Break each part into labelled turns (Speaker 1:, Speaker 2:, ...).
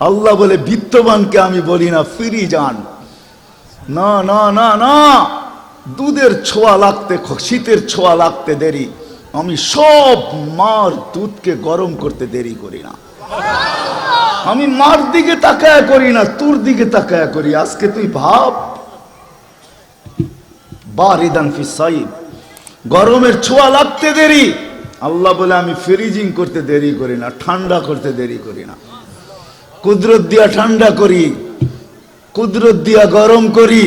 Speaker 1: আল্লাহ বলে, বিত্তবানকে আমি বলি না, ফিরি যান। না না না না। দুধের ছোঁয়া লাগতে, শীতের ছোঁয়া লাগতে দেরি। আমি সব মার দুধকে গরম করতে দেরি করি না। আমি মার দিকে তাকায়া করি না, তোর দিকে তাকায়া করি। আজকে তুই ভাব। বারিদান গরমের ছোঁয়া লাগতে দেরি। আল্লাহ বলে, আমি ফ্রিজিং করতে দেরি করি না, ঠান্ডা করতে দেরি করি না। কুদরত দিয়া ঠান্ডা করি, কুদরত দিয়া গরম করি।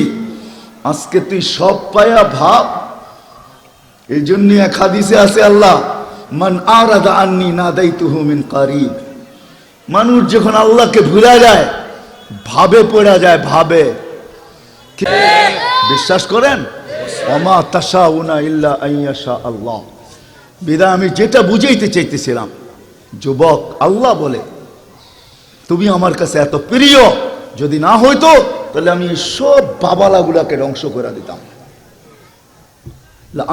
Speaker 1: আজকে তুই সব পায়া ভাব। এই জন্য এক হাদিসে আছে আল্লাহ, মান আরাদা আন্নি না দায়িতুহু মিন কারিব। মানুষ যখন আল্লাহকে ভুলা যায়, ভাবে পড়া যায়, ভাবে। বিশ্বাস করেন? অমা তাসা উনা ইল্লা আইয়াশা আল্লাহ। বিদা আমি যেটা বুঝাইতে চাইতেছিলাম, যুবক আল্লাহ বলে তুমি আমার কাছে এত প্রিয়, যদি না হইতো, তাহলে আমি সব বাবালাগুলাকে ধ্বংস করে দিতাম।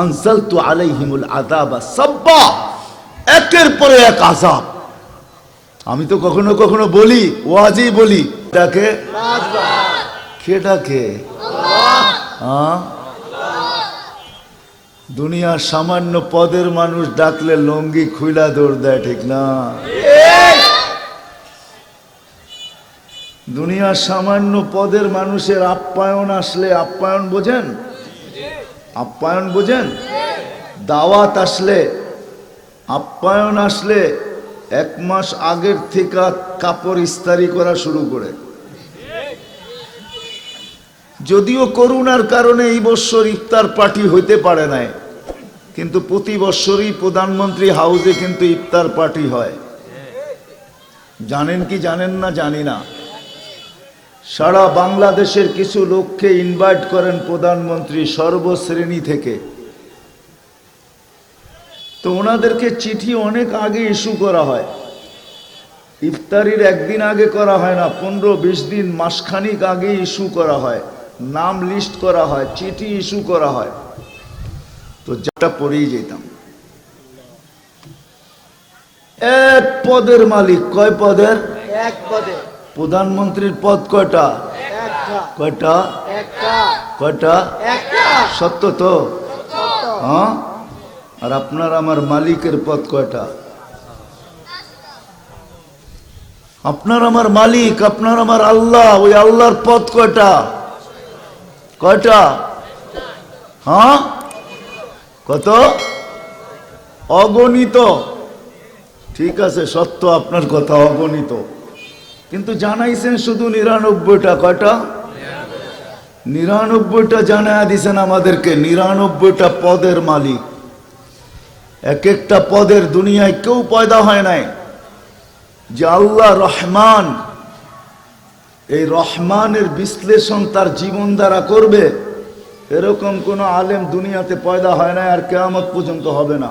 Speaker 1: আনসালতু আলাইহিমুল আযাবা সাব্বা, একের পরে এক আযাব। আমি তো কখনো কখনো বলি, ওয়াজই বলি ডাকে? কে ডাকে? হ্যাঁ? দুনিয়ার সামান্য পদের মানুষ ডাকলে লঙ্গি খুইলা দৌড় দেয়, ঠিক না? দুনিয়ার সামান্য পদের মানুষের আপ্যায়ন আসলে আপ্যায়ন বোঝেন? আপ্যায়ন বোঝেন? দাওয়াত আসলে, আপ্যায়ন আসলে এক মাস আগের থেকে কাপড় ইস্তারি করা শুরু করে। যদিও করোনার কারণে এই বছর ইফতার পার্টি হইতে পারে নাই, কিন্তু প্রতি বছরই প্রধানমন্ত্রী হাউসে কিন্তু ইফতার পার্টি হয়। জানেন কি জানেন না জানি না। সারা বাংলাদেশের কিছু লোককে ইনভাইট করেন প্রধানমন্ত্রী সর্বশ্রেণী থেকে। তো ওনাদেরকে চিঠি অনেক আগে ইস্যু করা হয়। ইফতারির একদিন আগে করা হয় না, পনেরো বিশ দিন মাসখানিক আগে ইস্যু করা হয়। নাম লিস্ট করা হয়, চিঠি ইস্যু করা হয়। তো যেটা পড়েই যেতাম। এক পদের মালিক, কয় পদের?
Speaker 2: এক পদে
Speaker 1: প্রধানমন্ত্রীর পদ কয়টা? কয়টা? কয়টা? সত্য তো? হ্যাঁ? আর আপনার আমার মালিকের পদ কয়টা? আপনার আমার মালিক আপনার আমার আল্লাহ ওই আল্লাহর পদ কয়টা? কয়টা? হ্যাঁ? কত? অগণিত। ঠিক আছে সত্য আপনার কথা অগণিত। কিন্তু জানাইছেন শুধু নিরানব্বইটা, কয়টা? নিরানব্বইটা জানা দিছেন আমাদেরকে, নিরানব্বইটা পদের মালিক। এক একটা পদের দুনিয়ায় কেউ পয়দা হয় নাই। যে আল্লাহ রহমান, এই রহমানের বিশ্লেষণ তার জীবন দ্বারা করবে, এরকম কোন আলেম দুনিয়াতে পয়দা হয় না আর কেয়ামত পর্যন্ত হবে না।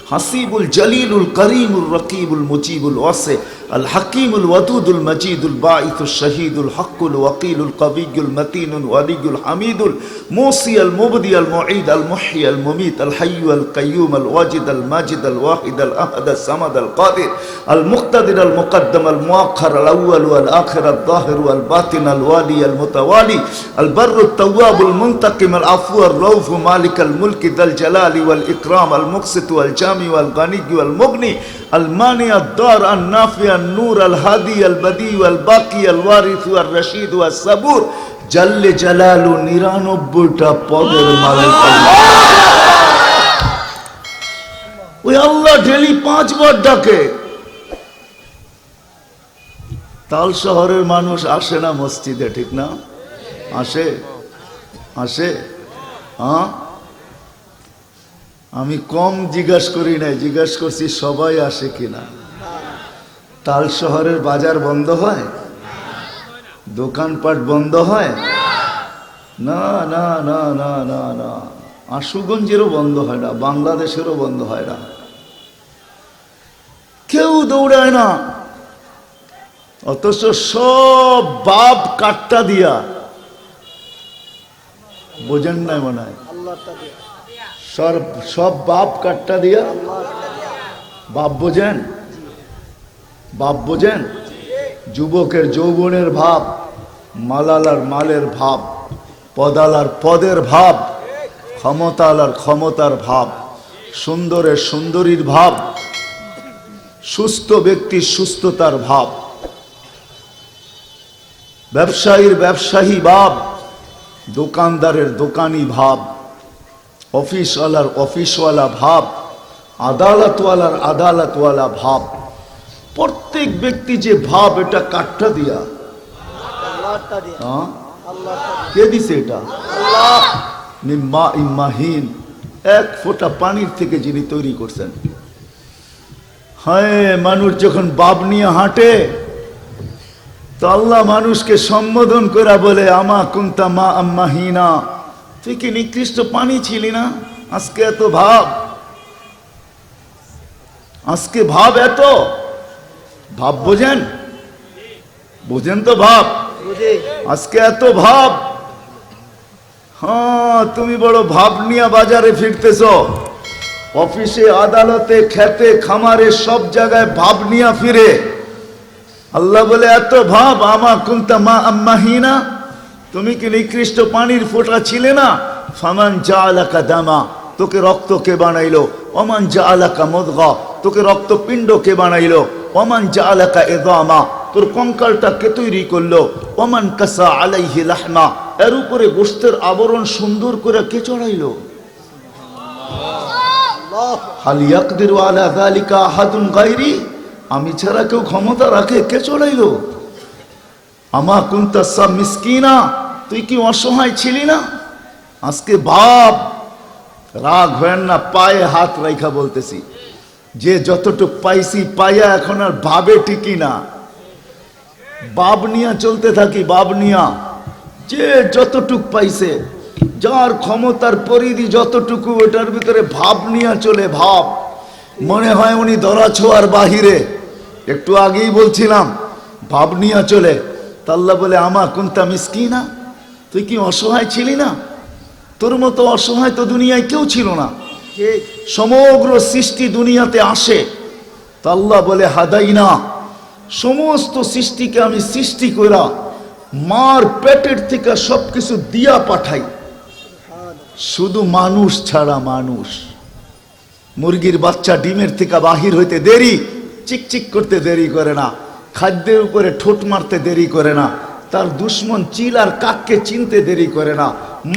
Speaker 1: حصيب الجليل القريم الرقيب المجيب الوصى الحكيم الودود المجيد الباعث الشهيد الحق الوقيل القوي المتين الولي الحميد الموصي المبدي المعيد المحي المميت الحي القيوم الواجد الماجد الواحد الأحد الصمد القادر المقتدر المقدم المؤخر الأول والآخر الظاهر والباطن الوالي المتوالي البر التواب المنتقم العفو الروف مالك الملك ذا الجلال والإكرام المقسط والجامع والغني والمغني المانع الضار النافع النور الهادي البديع والباقي الوارث والرشيد والصبور جل جلاله নিরানব্বইটা পদের মালিক আল্লাহ। ওই আল্লাহ ডেলি পাঁচবার ডাকে তাল শহরের মানুষ আসে না মসজিদে ঠিক না আসে আসে হ্যাঁ আমি কম জিজ্ঞাসা করি নাই, জিজ্ঞাসা করছি সবাই আসে কিনা। তাল শহরের বাজার বন্ধ হয়? দোকানপাট বন্ধ হয়? না না না না না না। আশুগঞ্জেরও বন্ধ হয় না, বাংলাদেশেরও বন্ধ হয় না। কেউ দৌড়ায় না। অথচ সব বাপ কাটটা দিয়া। বোঝেন নাই মনে হয়। সব সব বাপ কাটটা দিয়া বাপ বোঝেন? বাপ বোঝেন? যুবকের যৌবনের ভাব, মালালার মালের ভাব, পদালার পদের ভাব, ক্ষমতালার ক্ষমতার ভাব, সুন্দরের সুন্দরীর ভাব, সুস্থ ব্যক্তির সুস্থতার ভাব, ব্যবসায়ীর ব্যবসায়ী ভাব, দোকানদারের দোকানি ভাব। অফিসওয়ালার অফিসওয়ালা ভাব আদালতওয়ালার আদালতওয়ালা ভাব। প্রত্যেক ব্যক্তি যে ভাব এটা কাঠটা দিয়া। কে দিছে এটা? নিম্মা ইম্মাহীন এক ফোঁটা পানির থেকে যিনি তৈরি করছেন। হ্যাঁ মানুষ যখন বাপ নিয়ে হাঁটে তো আল্লাহ মানুষকে সম্বোধন করা বলে আমা কুন্তা মা আম্মাহিনা? তুই কি নিকৃষ্ট পানি ছিলি না আজকে এত ভাব আজকে ভাব এত ভাব বোঝেন বোঝেন তো ভাব আজকে এত ভাব হ্যাঁ তুমি বড় ভাব নিয়ে বাজারে ফিরতেছ অফিসে আদালতে খেতে খামারে সব জায়গায় ভাব নিয়ে ফিরে আল্লাহ বলে এত ভাব আমা কুন্তা মা আম্মাহিনা তুমি কি নিকৃষ্ট পানির ফোঁটা ছিলে না? ফামান যা আলাকা দামা তোকে রক্ত কে বানাইলো? অমান যা আলাকা মদগা তোকে রক্তপিণ্ড কে বানাইলো? অমান যা আলাকা এদামা তোর কঙ্কালটা কে তৈরি করল? অমান কাসা আলাইহি লাহমা এর উপরে গোস্তের আবরণ সুন্দর করে কে চড়াইলো? আমি ছাড়া কেউ ক্ষমতা রাখে কে চড়াইলো? আমা কুনতা সা মিসকিনা, তুই কি অসহায় ছিলি না? আজকে বাপ, রাগ হয়েন না, পায়ে হাত রাইখা বলতেছি। যে যতটুক পাইছি, পাইয়া এখন আর ভাবে ঠিকই না। বাব নিয়া চলতে থাকি বাব নিয়া। যে যতটুক পাইছে, যার ক্ষমতার পরিধি যতটুকু, ওটার ভিতরে ভাব নিয়া চলে, ভাব। মনে হয় উনি ধরা ছোঁয়ার বাহিরে। একটু আগেই বলছিলাম, ভাব নিয়া চলে। তাল্লা বলে, আমা কুন্তা মিসকিনা? তুই কি অসহায় ছিলি না? তোর মতো অসহায় তো দুনিয়ায় কেউ ছিল না সমগ্র সৃষ্টি দুনিয়াতে আসে। তা আল্লাহ বলে হাদাই না সমস্ত সৃষ্টিকে আমি সৃষ্টি করা মার পেটের থেকে সব কিছু দিয়া পাঠাই। শুধু মানুষ ছাড়া মানুষ। মুরগির বাচ্চা ডিমের থেকে বাহির হইতে দেরি, চিকচিক করতে দেরি করে না। খাদ্যের উপরে ঠোঁট মারতে দেরি করে না। তার দুশ্মন চিল আর কাককে চিনতে দেরি করে না।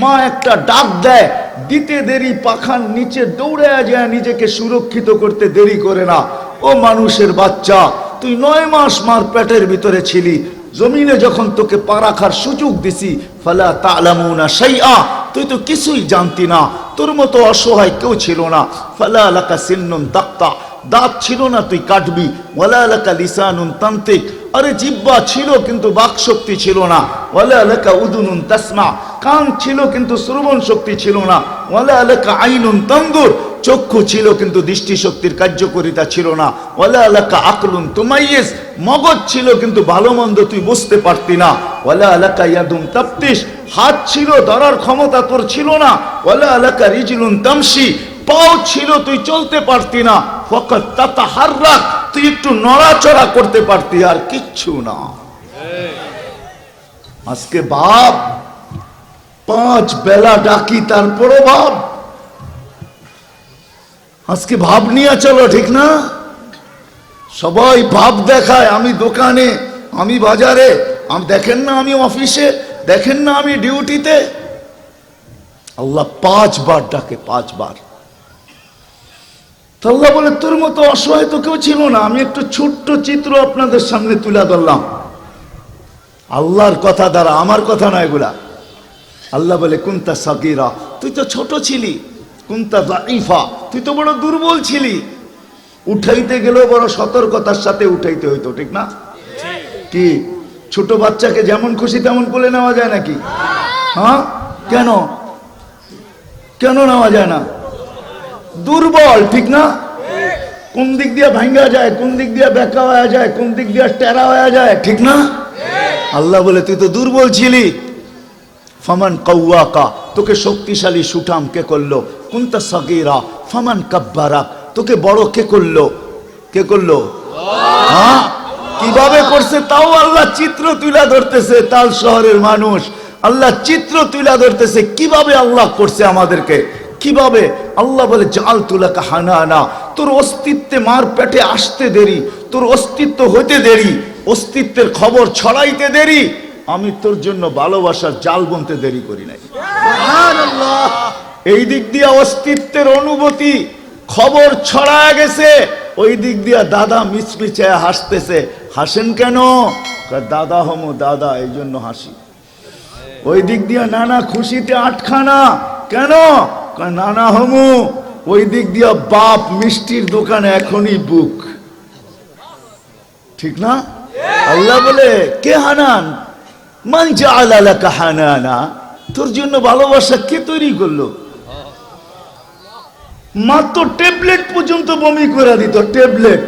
Speaker 1: মা একটা ডাক দেয়, দিতে দেরি পাখার নিচে দৌড়ে যায়, নিজেকে সুরক্ষিত করতে দেরি করে না। ও মানুষের বাচ্চা, তুই নয় মাস মার পেটের ভিতরে ছিলি। জমিনে যখন তোকে পা রাখার সুযোগ দিছি, ফালা তালামুনা শাইআ, তুই তো কিছুই জানতি না। তোর মতো অসহায় কেউ ছিল না। ফালা লাকা সিন্নুন তাক্তা দাঁত ছিল না, তুই কাটবি। ওয়ালা লাকা লিসানুন তান্ত্রিক আরে জিব্বা ছিল, কিন্তু বাক শক্তি ছিল না। ওয়ালা লাকা উদুনুন তাসমা। কান ছিল, কিন্তু শ্রবণ শক্তি ছিল না। ওয়ালা লাকা আইনুন তন্দুর চক্ষু ছিল, কিন্তু দৃষ্টিশক্তির কার্যকরিতা ছিল না। ওয়ালা আলাকা আকলুন তুমাইয়েস মগজ ছিল, কিন্তু ভালো মন্দ তুই বুঝতে পারতি না। ওয়ালা আলাকা ইয়াদুম তাপ্তিস হাত ছিল, ধরার ক্ষমতা তোর ছিল না। ওয়ালা আলাকা রিজলুন তামসি পাও ছিল, তুই চলতে পারতি না। ফকত তাতা হাররাক তুই একটু নড়াচড়া করতে পারতি, আর কিচ্ছু না। আজকে বাপ, পাঁচ বেলা ডাকি, তারপরও বাপ। আজকে ভাব নিয়ে চলো, ঠিক না? সবাই ভাব দেখায়, আমি দোকানে, আমি বাজারে, আমি, দেখেন না আমি অফিসে, দেখেন না আমি ডিউটিতে। আল্লাহ পাঁচবার ডাকে, পাঁচবার। তো আল্লাহ বলে, তোর মতো অসহায় তো কেউ ছিল না। আমি একটু ছোট্ট চিত্র আপনাদের সামনে তুলে ধরলাম। আল্লাহর কথা দ্বারা, আমার কথা না এগুলা। আল্লাহ বলে, কুন্তা সাকিরা তুই তো ছোট ছিলি। কুন্তা দাইফা তুই তো বড় দুর্বল ছিলি। উঠাইতে গেলেও বড় সতর্কতার সাথে উঠাইতে হইতো, ঠিক না? কি? ছোট বাচ্চাকে যেমন খুশি তেমন কোলে নেওয়া যায় নাকি? হ্যাঁ? কেন? কেন নেওয়া যায় না? দুর্বল, ঠিক না? কোন দিক দিয়ে ভাঙ্গা যায়, কোন দিক দিয়ে বেকা হয়ে যায়, কোন দিক দিয়ে টেরা হয়ে যায়, ঠিক না? আল্লাহ বলে, তুই তো দুর্বল ছিলি। ফমান কৌয়াকা তোকে শক্তিশালী সুঠাম কে করল? কুন্তা সগীরা, ফমান কাব্বারা, তোকে বড় কে করল? কে করল? হ্যাঁ? কীভাবে করছে? তাও আল্লাহ চিত্র তুলা ধরতেছে, তাল শহরের মানুষ। আল্লাহ চিত্র তুলা ধরতেছে, কীভাবে আল্লাহ করছে আমাদেরকে? কীভাবে? আল্লাহ বলে জাল তুলাকা হানা আনা তোর অস্তিত্বে মার পেটে আসতে দেরি, তোর অস্তিত্ব হতে দেরি, অস্তিত্বের খবর ছড়াইতে দেরি। আমি তোর জন্য ভালোবাসার জাল বনতে দেরি করি নাই। এই দিক দিয়ে অস্তিত্বের অনুভূতি খবর ছড়া গেছে, ওই দিক দিয়ে দাদা মিচমিচায় হাসতেছে। হাসেন কেন? দাদা হমো দাদা এই জন্য হাসি। ওই দিক দিয়ে নানা খুশিতে আটখানা। কেন? নানা হমু, ওই দিক দিয়ে বাপ মিষ্টির দোকানে এখনই বুক। ঠিক না? আল্লাহ বলে, কে হানান? মান জাআলালাকা হানানা। তোর জন্য ভালোবাসা কে তৈরি করল? মাত্র ট্যাবলেট পর্যন্ত বমি করে দিত, ট্যাবলেট।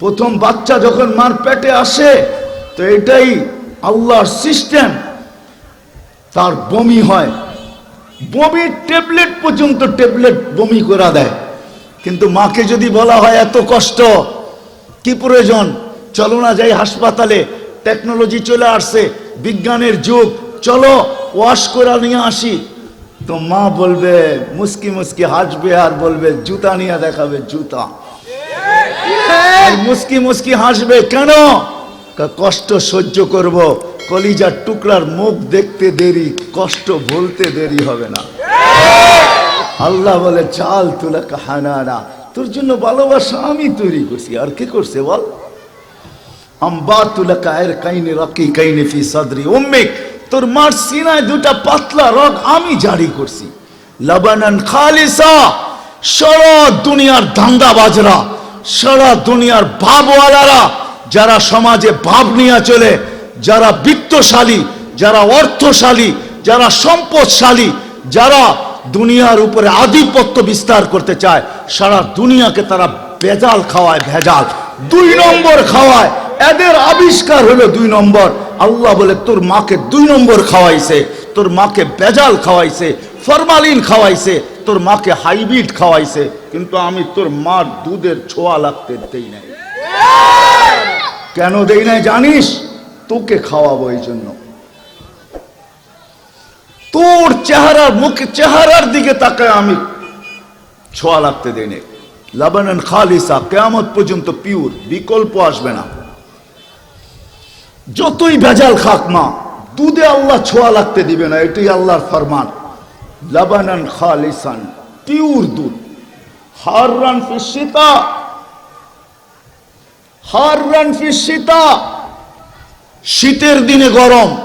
Speaker 1: প্রথম বাচ্চা যখন মার পেটে আসে, তো এটাই আল্লাহর সিস্টেম, তার বমি হয়। বমির ট্যাবলেট পর্যন্ত ট্যাবলেট বমি করা দেয়। কিন্তু মাকে যদি বলা হয় এত কষ্ট কি প্রয়োজন? চলো না যাই হাসপাতালে টেকনোলজি চলে আসছে বিজ্ঞানের যুগ চলো ওয়াশ করে নিয়ে আসি। তো মা বলবে মুস্কি মুস্কি হাসবে আর বলবে জুতা নিয়ে দেখাবে জুতা। মুস্কি মুস্কি হাসবে কেন? কষ্ট সহ্য করব। কলিজার টুকরার মুখ দেখতে দেরি, কষ্ট বলতে দেরি হবে না। আল্লাহ বলে, চাল তুলা কাহানা তোর জন্য ভালোবাসা আমি তৈরি করছি, আর কে করছে বল? মার সিনায় দুটা পাতলা আমি জারি করছি। খালিসা, সারা দুনিয়ার সারা দুনিয়ার যারা সমাজে ভাব নিয়ে চলে যারা বিত্তশালী, যারা অর্থশালী, যারা সম্পদশালী, যারা দুনিয়ার উপরে আধিপত্য বিস্তার করতে চায়, সারা দুনিয়াকে তারা ভেজাল খাওয়ায়, ভেজাল। দুই নম্বর খাওয়ায়। এদের আবিষ্কার হলো দুই নম্বর। আল্লাহ বলে, তোর মাকে দুই নম্বর খাওয়াইছে। তোর মাকে বেজাল খাওয়াইছে, ফরমালিন খাওয়াইছে, তোর মাকে হাইব্রিড খাওয়াইছে। কিন্তু আমি তোর মার দুধের ছোঁয়া লাগতে দেই নাই। কেন দেই নাই জানিস? তোকে খাওয়াবো এই জন্য। তোর চেহারার মুখে, চেহারার দিকে তাকায় আমি। ছোঁয়া লাগতে দেই নাই লাবানান খালিসা, কেয়ামত পর্যন্ত পিওর, বিকল্প আসবে না। যতই ভেজাল খাক মা, দুধে আল্লাহ ছোঁয়া লাগতে দিবে না, এটাই আল্লাহর ফরমান। লাবানান খালিসান, পিওর দুধ। হার রান ফিসিতা হার রান ফিসিতা শীতের দিনে গরম।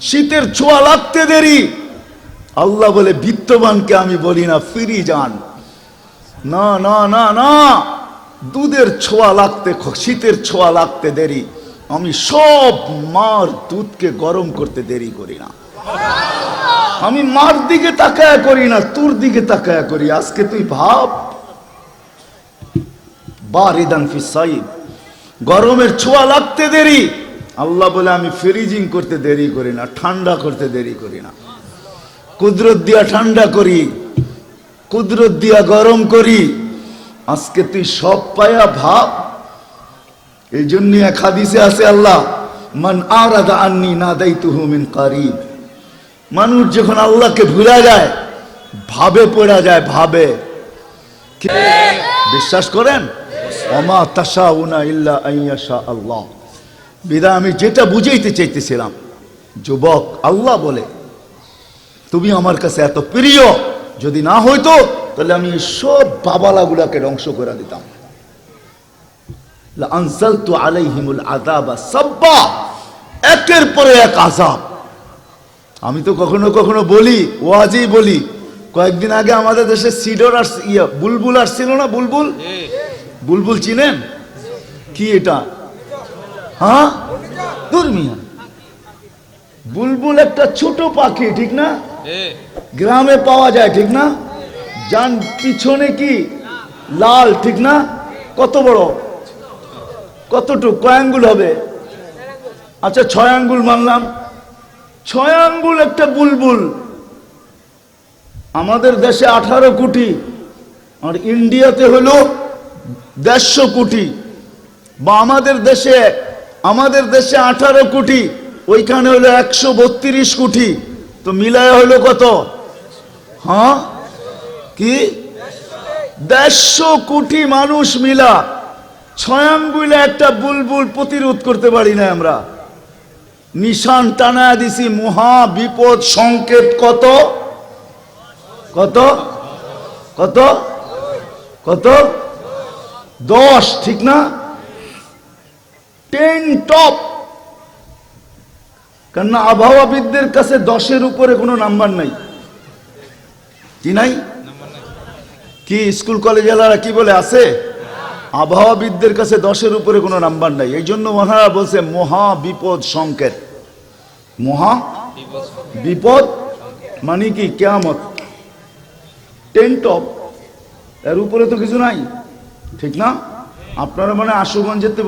Speaker 1: শীতের ছোঁয়া লাগতে দেরি। আল্লাহ বলে, বিত্তবানকে আমি বলি না ফিরি যান। না না না না। দুধের ছোঁয়া লাগতে, শীতের ছোঁয়া লাগতে দেরি। আমি সব মার দুধকে গরম করতে দেরি করি না। আমি মার দিকে তাকায়া করি না, তোর দিকে তাকায়া করি। আজকে তুই ভাব। বারিদান ফি সাইদ। গরমের ছোঁয়া লাগতে দেরি। আল্লাহ বলে, আমি ফ্রিজিং করতে দেরি করি না, ঠান্ডা করতে দেরি করি না। কুদরত দিয়া ঠান্ডা করি, কুদরত দিয়া গরম করি। আজকে তুই সব পায়া ভাব। এই জন্য এক হাদিসে আছে আল্লাহ, মান আরাদা আন্নি না দায়িতুহু মিন কারিব। মানুষ যখন আল্লাহকে ভুলা যায়, ভাবে পড়া যায়, ভাবে। বিশ্বাস করেন? অমা তাসা উনা ইল্লা আইয়াশা আল্লাহ। বিদা আমি যেটা বুঝাইতে চাইতেছিলাম যুবক আল্লাহ বলে তুমি আমার কাছে এত প্রিয় যদি না হইতো তাহলে আমি সব বাবালাগুলাকে ধ্বংস করে দিতাম। আনসালতু আলাইহিমুল আযাবা সাব্বা একের পরে এক আযাব। আমি তো কখনো কখনো বলি ওয়াজেই বলি কয়েকদিন আগে আমাদের দেশে সিডর আর ইয়া বুলবুল আসছিল না বুলবুল? বুলবুল চিনেন? কি এটা? হ্যাঁ? দুর্মিয়া বুলবুল একটা ছোট পাখি ঠিক না? গ্রামে পাওয়া যায় ঠিক না? যান পিছনে কি লাল ঠিক না? কত বড়? কতটুক? কয় আঙ্গুল হবে? আচ্ছা ছয় আঙ্গুল মানলাম। ছয় আঙ্গুল একটা বুলবুল। আমাদের দেশে আঠারো কোটি আর ইন্ডিয়াতে হলো দেড়শো কোটি বা আমাদের দেশে আমাদের দেশে আঠারো কোটি, ওইখানে হলো একশো বত্রিশ কোটি। তো মিলায় হলো কত? হ্যাঁ? কি? দেড়শো কোটি মানুষ মিলা। ছয় আঙ্গুলে একটা বুলবুল প্রতিরোধ করতে পারি না আমরা। নিশান টানা দিছি, মহা বিপদ সংকেত কত? কত? কত? কত? দশ, ঠিক না? টেন টপ কেননা আবহাওয়াবিদদের কাছে দশের উপরে কোনো নাম্বার নাই। কি নাই? কি স্কুল কলেজ এলারা কি বলে আছে? আবহাওয়াবিদদের কাছে দশের উপরে কোনো নাম্বার নাই। এই জন্য ওনারা বলছে মহা বিপদ সংকেত। মহা বিপদ মানে কি? কেয়ামত। টেন টপ এর উপরে তো কিছু নাই। ঠিক না? আপনারা মানে আশুগঞ্জেতে